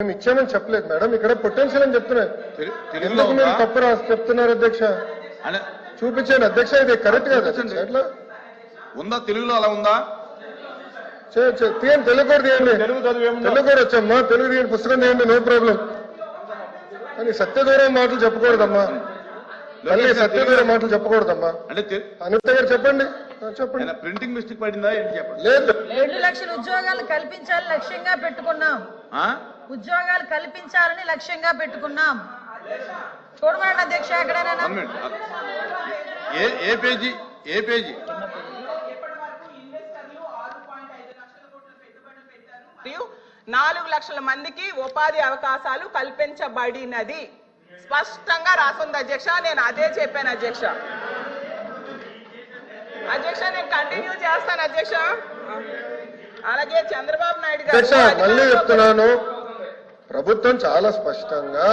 మేము ఇచ్చామని చెప్పలేదు మేడం. ఇక్కడ పొటెన్షియల్ అని ఎందుకు మీరు? తప్పు రాసి చెప్తున్నారు అధ్యక్ష? చూపించాను అధ్యక్ష ఇది కరెక్ట్ కాదు. ఎట్లా? ఉందా? తెలుగులో అలా ఉందా? తీయండి తెలుగు కూడా తీయండి. తెలుగు కూడా వచ్చమ్మా తీయండి పుస్తకం తీయండి నో ప్రాబ్లం. కానీ సత్యదూరం మాటలు చెప్పకూడదమ్మా. మళ్ళీ సత్యదూరం మాటలు చెప్పకూడదమ్మా. అంటే అనిత గారు చెప్పండి. చెప్పండి. ప్రింటింగ్ మిస్టేక్ పడిందా ఏంటి చెప్పండి? లేదు. రెండు లక్షల ఉద్యోగాలు కల్పించాలని లక్ష్యంగా పెట్టుకున్నాం. ఆ? ఉద్యోగాలు కల్పించాలని లక్ష్యంగా పెట్టుకున్నాం. చూడమండి అధ్యక్ష ఎక్కడైనా. ఏ పేజీ? ఏ పేజీ? నాలుగు లక్షల మందికి ఉపాధి అవకాశాలు కల్పించబడినది. స్పష్టంగా రాసుంది అధ్యక్ష నేను అదే చెప్పాను అధ్యక్ష. అధ్యక్ష నేను కంటిన్యూ చేస్తాను అధ్యక్ష. అలాగే చంద్రబాబు నాయుడు గారు మళ్ళీ చెప్తున్నాను. ప్రభుత్వం చాలా స్పష్టంగా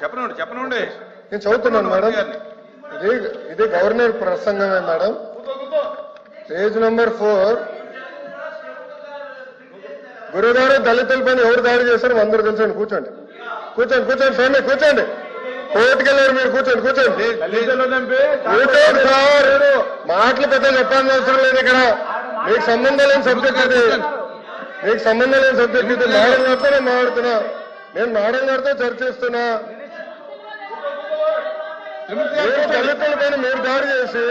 చెప్పనండి చెప్పనండి. నేను చదువుతున్నాను మేడం. ఇది ఇది గవర్నర్ ప్రసంగమే మేడం. Page number four. గురుగారు దళితుల పైన ఎవరు దాడి చేశారు అందరూ తెలుసండి కూర్చోండి. కూర్చోండి కూర్చోండి ఫ్రెండ్ కూర్చోండి. కోర్టుకెళ్ళారు మీరు కూర్చోండి కూర్చోండి. కూర్చోండి సార్. మాటలు పెద్ద చెప్పాల్సిన అవసరం లేదు ఇక్కడ. మీకు సంబంధం లేని సబ్జెక్ట్ ఇది. మీకు సంబంధం లేని సబ్జెక్ట్ ఇది. మేడం గారితో నేను మాట్లాడుతున్నా. నేను మేడం గారితో చర్చిస్తున్నా గారు మీరు కూర్చోండి. దళితుల పైన మీరు దాడి చేసి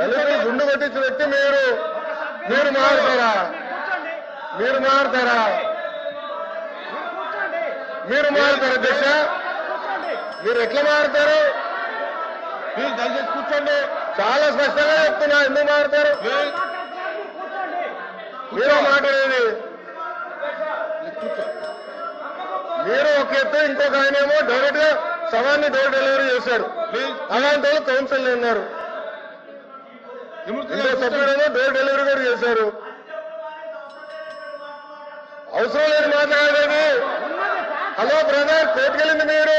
దళితులు గుండు కొట్టించిన వ్యక్తి మీరు. మీరు మారుతారా? మీరు మారుతారా? మీరు మారుతారు అధ్యక్ష? మీరు ఎట్లా మారుతారు? ప్లీజ్ దయచేసి కూర్చోండి. చాలా స్పష్టంగా చెప్తున్నా ఎందుకు మారుతారు? మీరు మాట్లాడేది మీరు ఒక ఎత్తు ఇంకొక ఆయనేమో డైరెక్ట్గా సవాన్ని డోర్ డెలివరీ చేశారు ప్లీజ్ అలాంటి వాళ్ళు కౌన్సిల్ ఉన్నారు ఇంకో. సభ్యుడేమో డోర్ డెలివరీ కూడా చేశారు అవసరం లేదు మాట్లాడేది హలో బ్రదర్ కోర్టుకెళ్ళింది మీరు.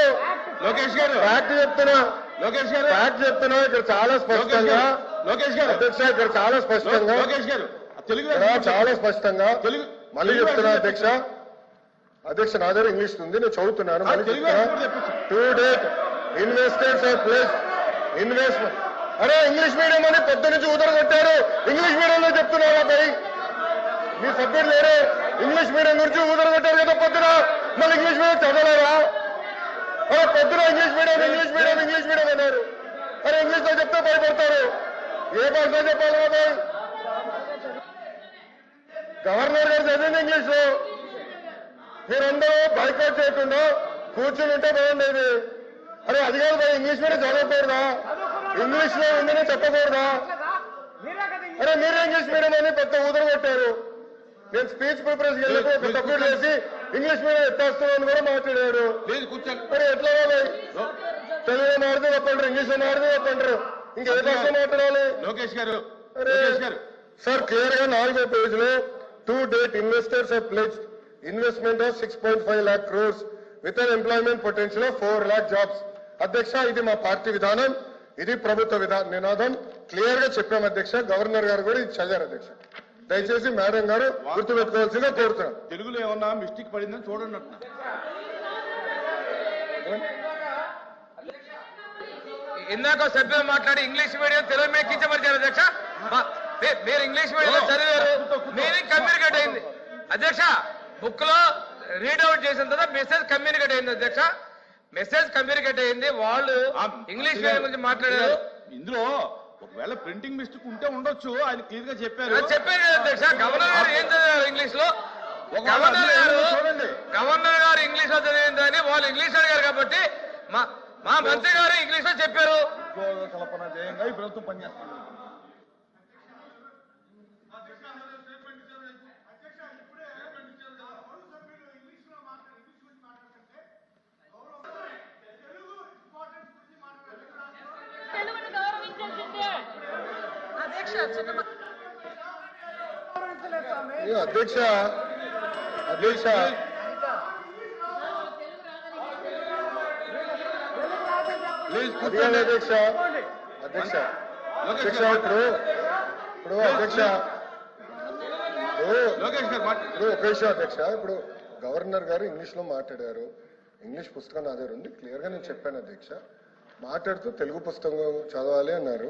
లోకేష్ గారు. ఫ్యాక్ట్ చెప్తున్నా. లోకేష్ గారు. ఫ్యాక్ట్ చెప్తున్నా. ఇక్కడ చాలా స్పష్టంగా. లోకేష్ గారు. అధ్యక్ష ఇక్కడ చాలా స్పష్టంగా. లోకేష్ గారు. తెలుగు చాలా స్పష్టంగా. తెలుగు మళ్ళీ చెప్తున్నా అధ్యక్ష. అధ్యక్ష నా దగ్గర ఇంగ్లీష్ ఉంది నేను చదువుతున్నాను. To date investors of place investment అరే ఇంగ్లీష్ మీడియం అని పొద్దు నుంచి ఊదరగొట్టారు ఇంగ్లీష్ మీడియంలో చెప్తున్నారా పై మీ సబ్జెక్ట్ లేరు. ఇంగ్లీష్ మీడియం గురించి ఊదరగొట్టారు కదా పొద్దున. మళ్ళీ ఇంగ్లీష్ మీడియం చదవలేరా అరే పొద్దున English medium English medium English medium అన్నారు. అరే ఇంగ్లీష్లో చెప్తే భయపడతారు. ఏ భాషలో చెప్పాలి బాబాయ్ గవర్నర్ గారు చదివింది ఇంగ్లీష్. లో మీరందరూ బైకౌట్ చేయకుండా కూర్చుని ఉంటే బాగుండేది. అరే అది కాదు భయ్, ఇంగ్లీష్ మీడియం చదవకూడదా? ఇంగ్లీష్లో ఉందని చెప్పకూడదా? అరే మీరు ఇంగ్లీష్ మీడియం అని పెద్ద ఊదర కొట్టారు. నేను స్పీచ్ ప్రిపరేషన్ వెళ్ళినప్పుడు ఒక సభ్యుడు చేసి ఇంగ్లీష్ మీడియం ఎత్తేస్తున్నాను కూడా మాట్లాడారు. మరి ఎట్లా బాబాయ్? తెలుగులో మాడితే ఒప్పంటారు ఇంగ్లీష్లో మాడితే ఒప్పంటారు ఇంకా భాష మాట్లాడాలి? లోకేష్ గారు సార్ క్లియర్గా నాలుగో పేజ్లో to date investors pledged investment of six point five lakh crores with an employment potential of four lakh jobs. అధ్యక్ష ఇది మా పార్టీ విధానం. ఇది ప్రభుత్వ విధానం నినాదం. క్లియర్గా చెప్పాం అధ్యక్ష. గవర్నర్ గారు కూడా ఇది చదివారు అధ్యక్ష. దయచేసి మేడం గారు గుర్తుపెట్టుకోవాల్సిందిగా కోరుతున్నాం. తెలుగులో ఏమన్నా మిస్టేక్ పడిందని చూడండి ఇందాక సభ్యులు మాట్లాడి ఇంగ్లీష్ మీడియం తెలుగు మీద కించపరిచారు అధ్యక్ష. మీరు ఇంగ్లీష్ మీడియం చదివారు. మీనింగ్ కమ్యూనికేట్ అయింది అధ్యక్ష బుక్లో రీడౌట్ చేసిన తర్వాత మెసేజ్ కమ్యూనికేట్ అయింది అధ్యక్ష. మెసేజ్ కమ్యూనికేట్ అయింది. వాళ్ళు ఇంగ్లీష్ గురించి మాట్లాడారు. ఇందులో ఒకవేళ ప్రింటింగ్ మిస్టేక్ ఉంటే ఉండొచ్చు. ఆయన క్లియర్గా చెప్పారు. చెప్పారు అధ్యక్ష. గవర్నర్ గారు ఏం చదివారు ఇంగ్లీష్లో? ఒక గవర్నర్ గారు గవర్నర్ గారు ఇంగ్లీష్లో చదివిందని వాళ్ళు ఇంగ్లీష్ అడిగారు కాబట్టి మా మా మంత్రి గారు ఇంగ్లీష్లో చెప్పారు. కల్పన చేయంగా ఈ ప్రభుత్వం పనిచేస్తుంది. అధ్యక్ష అధ్యక్ష. ప్లీజ్ కూర్చోండి అధ్యక్ష. అధ్యక్ష. అధ్యక్ష ఇప్పుడు ఇప్పుడు అధ్యక్ష. ఇప్పుడు ఒక విషయం అధ్యక్ష. ఇప్పుడు గవర్నర్ గారు ఇంగ్లీష్లో మాట్లాడారు. ఇంగ్లీష్ పుస్తకం నా దగ్గర ఉంది. క్లియర్గా నేను చెప్పాను అధ్యక్ష. మాట్లాడుతూ తెలుగు పుస్తకం చదవాలి అన్నారు.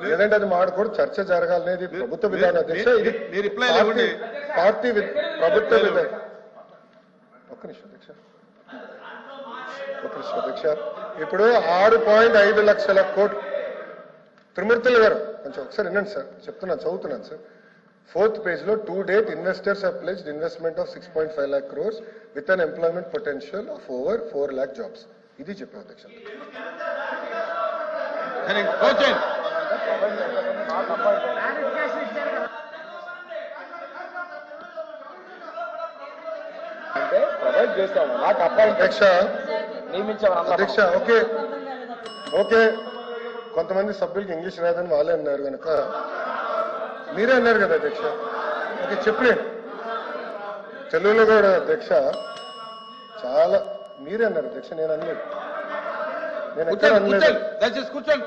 లేదంటే అది మాడకూడదు చర్చ జరగాలనేది ప్రభుత్వ విధానం. అధ్యక్ష ఇది మీ reply పార్టీ- ప్రభుత్వ విధానం. ఒక్క నిమిషం అధ్యక్ష. ఒక్క నిమిషం అధ్యక్ష. ఇప్పుడు ఆరు పాయింట్ ఐదు లక్షల కోట్లు త్రిమూర్తులు గారు కొంచెం ఒకసారి వినండి సార్. చెప్తున్నాను చదువుతున్నాను సార్. ఫోర్త్ పేజ్లో to date investors pledged investment of six point five lakh crores with an employment potential of over four lakh jobs ఇది చెప్పారు అధ్యక్ష. అంటే ప్రొవైడ్ చేశాము నాకు అపాయింట్ అధ్యక్ష. నియమించాము అధ్యక్ష ఓకే. ఓకే. కొంతమంది సభ్యులకి ఇంగ్లీష్ రాదని వాళ్ళే అన్నారు కనుక. మీరే అన్నారు కదా అధ్యక్ష. ఓకే చెప్పలే తెలుగులో కూడా అధ్యక్ష చాలా మీరే అన్నారు అధ్యక్ష నేను అనలేదు. నేను ఎక్కడ కూర్చోండి కూర్చోండి దయచేసి కూర్చోండి.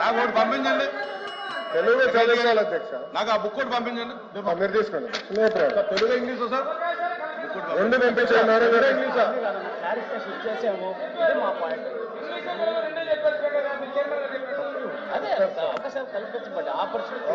నాకు ఒకటి పంపించండి. తెలుగులో చదివించాలి అధ్యక్ష. నాకు ఆ బుక్ ఒకటి పంపించండి. మీరు తీసుకోండి. Telugu English sir? రెండు పంపించారు? మేడం గారు. క్లారిఫికేషన్ ఇచ్చేసాము. ఇది మా పాయింట్ అదే కల్పించబడ్డాయి. ఆపర్చునిటీ